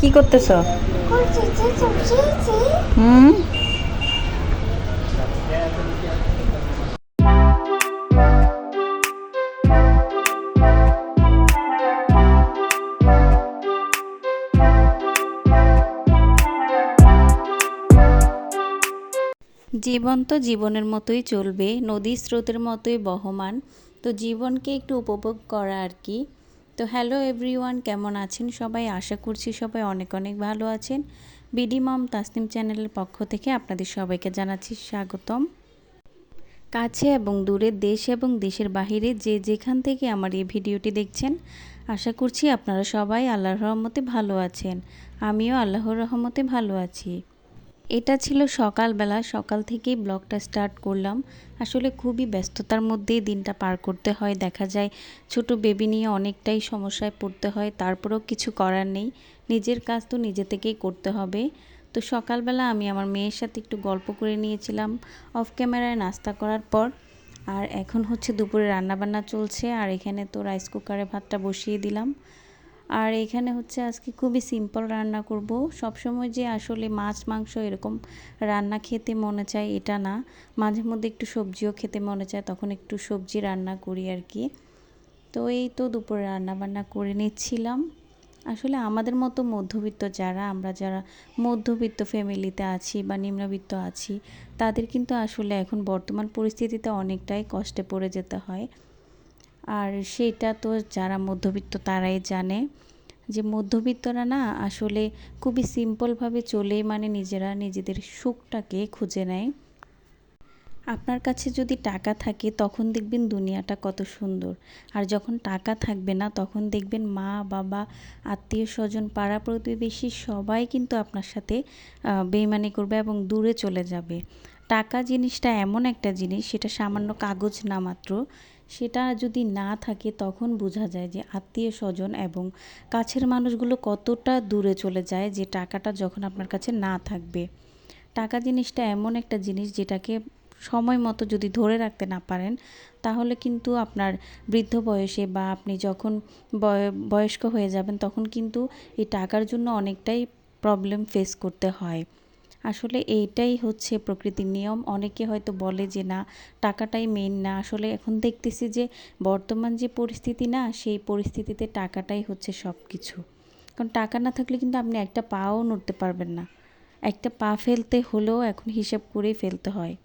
কি করতেছ? হুম? জীবন তো জীবনের মতোই চলবে নদীর স্রোতের মতোই বহমান। তো জীবনকে একটু উপভোগ করা আর কি। তো হ্যালো এভরিওয়ান, কেমন আছেন সবাই? আশা করছি সবাই অনেক অনেক ভালো আছেন। বিডি মম তাসনিম চ্যানেলের পক্ষ থেকে আপনাদের সবাইকে জানাচ্ছি স্বাগতম। কাছে এবং দূরে দেশ এবং দেশের বাহিরে যে যেখান থেকে আমার এই ভিডিওটি দেখছেন, আশা করছি আপনারা সবাই আল্লাহর রহমতে ভালো আছেন। আমিও আল্লাহর রহমতে ভালো আছি। এটা ছিল সকালবেলা, সকাল থেকেই ব্লগটা স্টার্ট করলাম। আসলে খুবই ব্যস্ততার মধ্যেই দিনটা পার করতে হয়। দেখা যায় ছোট বেবি নিয়ে অনেকটাই সমস্যায় পড়তে হয়, তারপরেও কিছু করার নেই। নিজের কাজ তো নিজে থেকেই করতে হবে। তো সকালবেলা আমি আমার মেয়ের সাথে একটু গল্প করে নিয়েছিলাম। অফ ক্যামেরায় নাস্তা করার পর, আর এখন হচ্ছে দুপুরে রান্নাবান্না চলছে। আর এখানে তো রাইস কুকারে ভাতটা বসিয়ে দিলাম। আর এখানে হচ্ছে আজকে খুবই সিম্পল রান্না করব। সবসময় যে আসলে মাছ, মাংস এরকম রান্না খেতে মনে চায় এটা না। মাঝে মধ্যে একটু সবজিও খেতে মনে চায়, তখন একটু সবজি রান্না করি আর কি। তো এই তো দুপুরে রান্না বান্না করে নিচ্ছিলাম। আসলে আমাদের মতো মধ্যবিত্ত যারা, আমরা যারা মধ্যবিত্ত ফ্যামিলিতে আছি বা নিম্নবিত্ত আছি, তাদের কিন্তু আসলে এখন বর্তমান পরিস্থিতিতে অনেকটাই কষ্টে পড়ে যেতে হয়। আর সেটা তো যারা মধ্যবিত্ত তারাই জানে যে মধ্যবিত্তরা না আসলে খুবই সিম্পলভাবে চলে মানে নিজেরা নিজেদের সুখটাকে খুঁজে নেয়। আপনার কাছে যদি টাকা থাকে তখন দেখবেন দুনিয়াটা কত সুন্দর। আর যখন টাকা থাকবে না তখন দেখবেন মা, বাবা, আত্মীয় স্বজন, পাড়া প্রতিবেশী সবাই কিন্তু আপনার সাথে বেইমানি করবে এবং দূরে চলে যাবে। টাকা জিনিসটা এমন একটা জিনিস সেটা সামান্য কাগজ না মাত্র। সেটা যদি না থাকে, তখন বোঝা যায় যে আত্মীয় স্বজন এবং কাছের মানুষগুলো কতটা দূরে চলে যায় যে টাকাটা যখন আপনার কাছে না থাকবে। টাকা জিনিসটা এমন একটা জিনিস যেটাকে সময় মতো যদি ধরে রাখতে না পারেন, তাহলে কিন্তু আপনার বৃদ্ধ বয়সে বা আপনি যখন বয়- বয়স্ক হয়ে যাবেন, তখন কিন্তু এই টাকার জন্য অনেকটাই প্রবলেম ফেস করতে হয়। আসলে এইটাই হচ্ছে প্রকৃতির নিয়ম। অনেকে হয়তো বলে যে, না, টাকাটাই মেন না। আসলে এখন দেখতেছি যে, বর্তমান যে পরিস্থিতি না, সেই পরিস্থিতিতে টাকাটাই হচ্ছে সব কিছু কারণ টাকা না থাকলে কিন্তু আপনি একটা পাও নড়তে পারবেন না। একটা পা ফেলতে হলেও এখন হিসাব করেই ফেলতে হয়।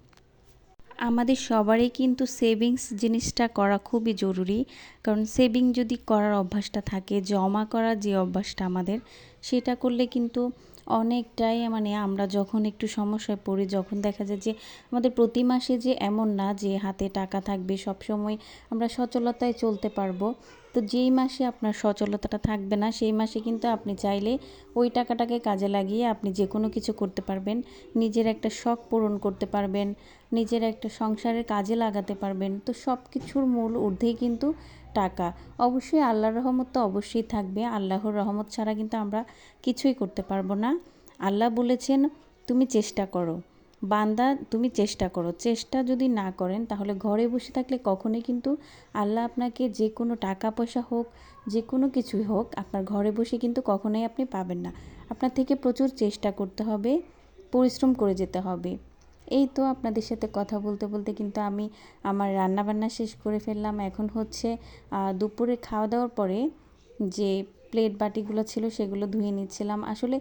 আমাদের সবারই কিন্তু সেভিংস জিনিসটা করা খুবই জরুরি। কারণ সেভিং যদি করার অভ্যাসটা থাকে, জমা করার যে অভ্যাসটা আমাদের, সেটা করলে কিন্তু অনেকটাই মানে আমরা যখন একটু সমস্যায় পড়ি, যখন দেখা যায় যে আমাদের প্রতি মাসে যে এমন না যে হাতে টাকা থাকবে সব সময় আমরা সচলতায় চলতে পারব। তো যেই মাসে আপনার সচলতাটা থাকবে না, সেই মাসে কিন্তু আপনি চাইলে ওই টাকাটাকে কাজে লাগিয়ে আপনি যে কোনো কিছু করতে পারবেন। নিজের একটা শখ পূরণ করতে পারবেন, নিজের একটা সংসারের কাজে লাগাতে পারবেন। তো সব কিছুর মূল ঊর্ধ্বেই কিন্তু টাকা। অবশ্যই আল্লাহর রহমত তো অবশ্যই থাকবে। আল্লাহর রহমত ছাড়া কিন্তু আমরা কিছুই করতে পারব না। আল্লাহ বলেছেন, তুমি চেষ্টা করো। বান্দা, তুমি চেষ্টা করো। চেষ্টা যদি না করেন, তাহলে ঘরে বসে থাকলে কখনোই কিন্তু আল্লাহ আপনাকে যে কোনো টাকা পয়সা হোক, যে কোনো কিছুই হোক, আপনার ঘরে বসে কিন্তু কখনোই আপনি পাবেন না। আপনার থেকে প্রচুর চেষ্টা করতে হবে, পরিশ্রম করে যেতে হবে। এই তো আপনাদের সাথে কথা বলতে বলতে কিন্তু আমি আমার রান্নাবান্না শেষ করে ফেললাম। এখন হচ্ছে দুপুরে খাওয়া দাওয়ার পরে যে প্লেট বাটিগুলো ছিল সেগুলো ধুয়ে নিচ্ছিলাম। আসলে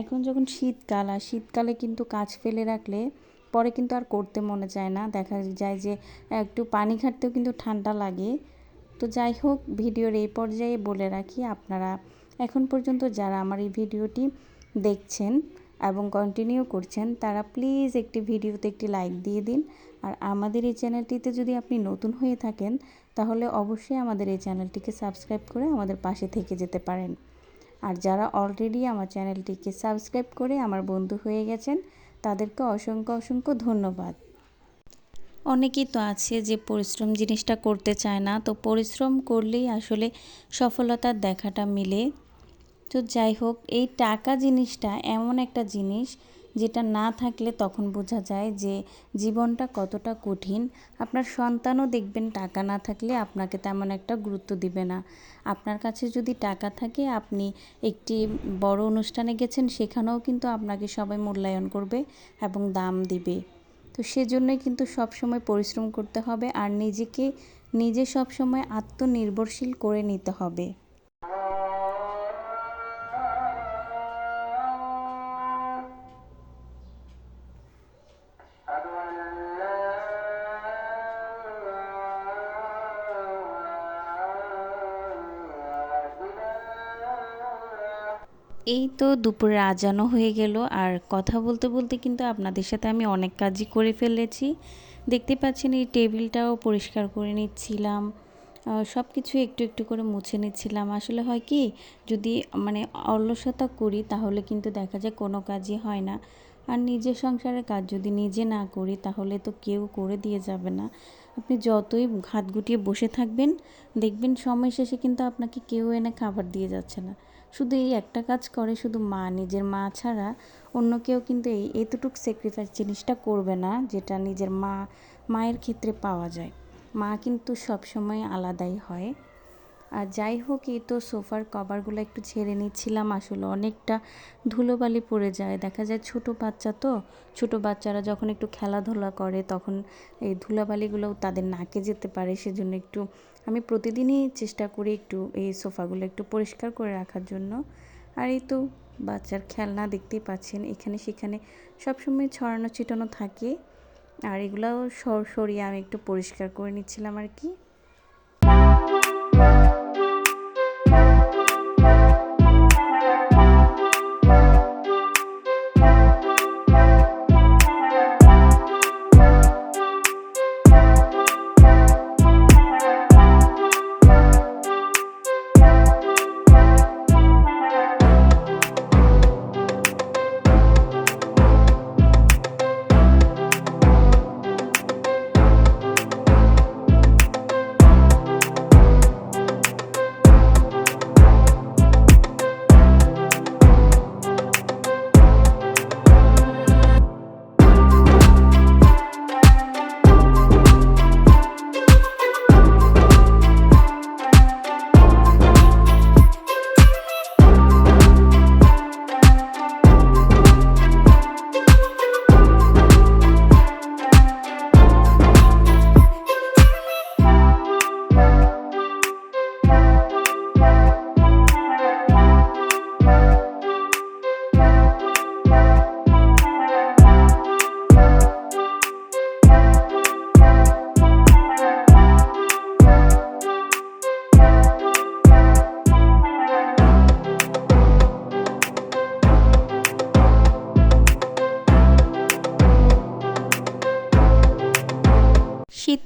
এখন যখন শীতকাল, আর শীতকালে কিন্তু কাজ ফেলে রাখলে পরে কিন্তু আর করতে মনে চায় না। দেখা যায় যে একটু পানি ঘাটতেও কিন্তু ঠান্ডা লাগে। তো যাই হোক, ভিডিওর এই পর্যায়ে বলে রাখি, আপনারা এখন পর্যন্ত যারা আমার এই ভিডিওটি দেখছেন এবং কন্টিনিউ করছেন, তারা প্লিজ একটি ভিডিওতে একটি লাইক দিয়ে দিন। আর আমাদের এই চ্যানেলটিতে যদি আপনি নতুন হয়ে থাকেন, তাহলে অবশ্যই আমাদের এই চ্যানেলটিকে সাবস্ক্রাইব করে আমাদের পাশে থেকে যেতে পারেন। আর যারা অলরেডি আমার চ্যানেলটিকে সাবস্ক্রাইব করে আমার বন্ধু হয়ে গেছেন, তাদেরকে অসংখ্য অসংখ্য ধন্যবাদ। অনেকেই তো আছে যে পরিশ্রম জিনিসটা করতে চায় না, তো পরিশ্রম করলেই আসলে সফলতার দেখাটা মিলে। তো যাই হোক, এই টাকা জিনিসটা এমন একটা জিনিস যেটা না থাকলে তখন বোঝা যায় যে জীবনটা কতটা কঠিন। আপনার সন্তানও দেখবেন টাকা না থাকলে আপনাকে তেমন একটা গুরুত্ব দিবে না। আপনার কাছে যদি টাকা থাকে, আপনি একটি বড় অনুষ্ঠানে গেছেন, সেখানেও কিন্তু আপনাকে সবাই মূল্যায়ন করবে এবং দাম দিবে। তো সেজন্যই কিন্তু সবসময় পরিশ্রম করতে হবে আর নিজেকে, নিজে সবসময় আত্মনির্ভরশীল করে নিতে হবে। এই তো দুপুরে আজানো হয়ে গেল, আর কথা বলতে বলতে কিন্তু আপনাদের সাথে আমি অনেক কাজই করে ফেলেছি। দেখতে পাচ্ছেন এই টেবিলটাও পরিষ্কার করে নিচ্ছিলাম সব কিছু একটু একটু করে মুছে নিচ্ছিলাম। আসলে হয় কি, যদি মানে অলসতা করি তাহলে কিন্তু দেখা যায় কোনো কাজই হয় না। আর নিজের সংসারের কাজ যদি নিজে না করি, তাহলে তো কেউ করে দিয়ে যাবে না। আপনি যতই হাত গুটিয়ে বসে থাকবেন, দেখবেন সময় শেষে কিন্তু আপনাকে কেউ এনে খাবার দিয়ে যাচ্ছে না। শুধু এই একটা কাজ করে, শুধু মা, নিজের মা ছাড়া অন্য কেউ কিন্তু এই এতটুক স্যাক্রিফাইস জিনিসটা করবে না, যেটা নিজের মা, মায়ের ক্ষেত্রে পাওয়া যায়। মা কিন্তু সবসময় আলাদাই হয়। আর যাই হোক, এই তো সোফার কভারগুলো একটু ছেড়ে নিচ্ছিলাম। আসলে অনেকটা ধুলোবালি পড়ে যায়। দেখা যায় ছোট বাচ্চা তো, ছোট বাচ্চারা যখন একটু খেলাধুলা করে, তখন এই ধুলাবালিগুলো তাদের নাকে যেতে পারে। সেজন্য একটু, আমি প্রতিদিনই চেষ্টা করি একটু এই সোফাগুলো একটু পরিষ্কার করে রাখার জন্য। আর এই তো বাচ্চার খেলনা দেখতেই পাচ্ছেন, এখানে সেখানে সবসময় ছড়ানো ছিটানো থাকে। আর এগুলোও সরিয়ে আমি একটু পরিষ্কার করে নিচ্ছিলাম আর কি।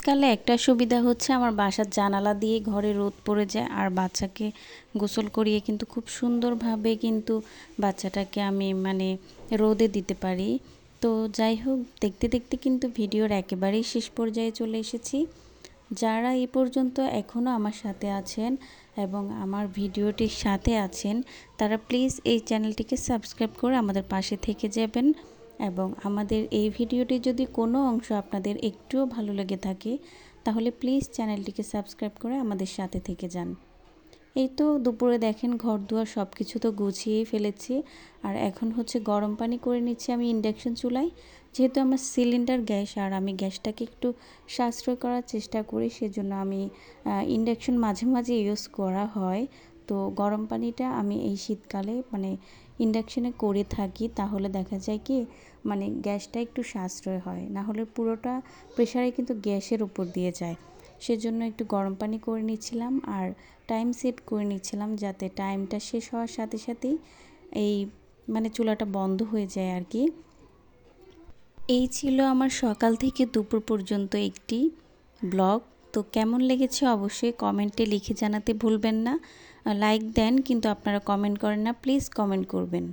শীতকালে একটা সুবিধা হচ্ছে আমার বাসার জানালা দিয়ে ঘরে রোদ পড়ে যায় আর বাচ্চাকে গোসল করিয়ে কিন্তু খুব সুন্দরভাবে কিন্তু বাচ্চাটাকে আমি মানে রোদে দিতে পারি। তো যাই হোক, দেখতে দেখতে কিন্তু ভিডিওর একেবারেই শেষ পর্যায়ে চলে এসেছি। যারা এ পর্যন্ত এখনও আমার সাথে আছেন এবং আমার ভিডিওটির সাথে আছেন, তারা প্লিজ এই চ্যানেলটিকে সাবস্ক্রাইব করে আমাদের পাশে থেকে যাবেন। এবং আমাদের এই ভিডিওটি যদি কোনো অংশ আপনাদের একটুও ভালো লেগে থাকে, তাহলে প্লিজ চ্যানেলটিকে সাবস্ক্রাইব করে আমাদের সাথে থেকে যান। এই তো দুপুরে দেখেন ঘর দুয়ার সব কিছু তো গুছিয়েই ফেলেছি। আর এখন হচ্ছে গরম পানি করে নিচ্ছি আমি ইন্ডাকশন চুলায়। যেহেতু আমার সিলিন্ডার গ্যাস আর আমি গ্যাসটাকে একটু সাশ্রয় করার চেষ্টা করি, সেজন্য আমি ইন্ডাকশন মাঝে মাঝে ইউজ করা হয়। তো গরম পানিটা আমি এই শীতকালে মানে ইন্ডাকশানে করে থাকি, তাহলে দেখা যায় কি মানে গ্যাসটা একটু সাশ্রয় হয়। না হলে পুরোটা প্রেশারে কিন্তু গ্যাসের উপর দিয়ে যায়। সেজন্য একটু গরম পানি করে নিচ্ছিলাম আর টাইম সেট করে নিচ্ছিলাম যাতে টাইমটা শেষ হওয়ার সাথে সাথেই এই মানে চুলাটা বন্ধ হয়ে যায় আর কি। এই ছিল আমার সকাল থেকে দুপুর পর্যন্ত একটি ব্লগ তো কেমন লেগেছে অবশ্যই কমেন্টে লিখে জানাতে ভুলবেন না। লাইক দেন কিন্তু আপনারা কমেন্ট করেন না প্লিজ কমেন্ট করবেন।